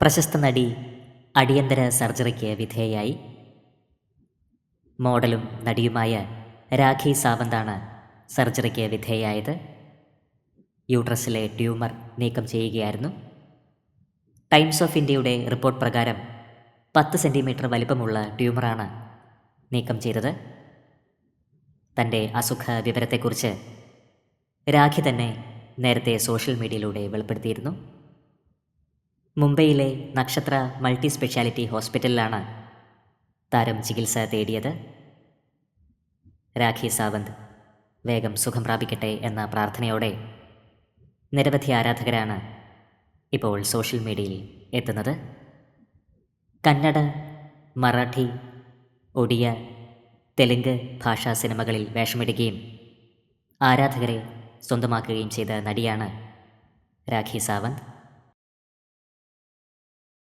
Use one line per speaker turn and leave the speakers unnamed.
പ്രശസ്ത നടി അടിയന്തര സർജറിക്ക് വിധേയായി. മോഡലും നടിയുമായ രാഖി സാവന്താണ് സർജറിക്ക് വിധേയായത്. യൂട്രസിലെ ട്യൂമർ നീക്കം ചെയ്യുകയായിരുന്നു. ടൈംസ് ഓഫ് ഇന്ത്യയുടെ റിപ്പോർട്ട് പ്രകാരം പത്ത് സെന്റിമീറ്റർ വലിപ്പമുള്ള ട്യൂമറാണ് നീക്കം ചെയ്തത്. തന്റെ അസുഖ വിവരത്തെക്കുറിച്ച് രാഖി തന്നെ നേരത്തെ സോഷ്യൽ മീഡിയയിലൂടെ വെളിപ്പെടുത്തിയിരുന്നു. മുംബൈയിലെ നക്ഷത്ര മൾട്ടി സ്പെഷ്യാലിറ്റി ഹോസ്പിറ്റലിലാണ് താരം ചികിത്സ തേടിയത്. രാഖി സാവന്ത് വേഗം സുഖം പ്രാപിക്കട്ടെ എന്ന പ്രാർത്ഥനയോടെ നിരവധി ആരാധകരാണ് ഇപ്പോൾ സോഷ്യൽ മീഡിയയിൽ എത്തുന്നത്. കന്നഡ മറാഠി ഒഡിയ തെലുങ്ക് ഭാഷാ സിനിമകളിൽ വേഷമിടുകയും ആരാധകരെ സ്വന്തമാക്കുകയും ചെയ്ത നടിയാണ് രാഖി സാവന്ത്.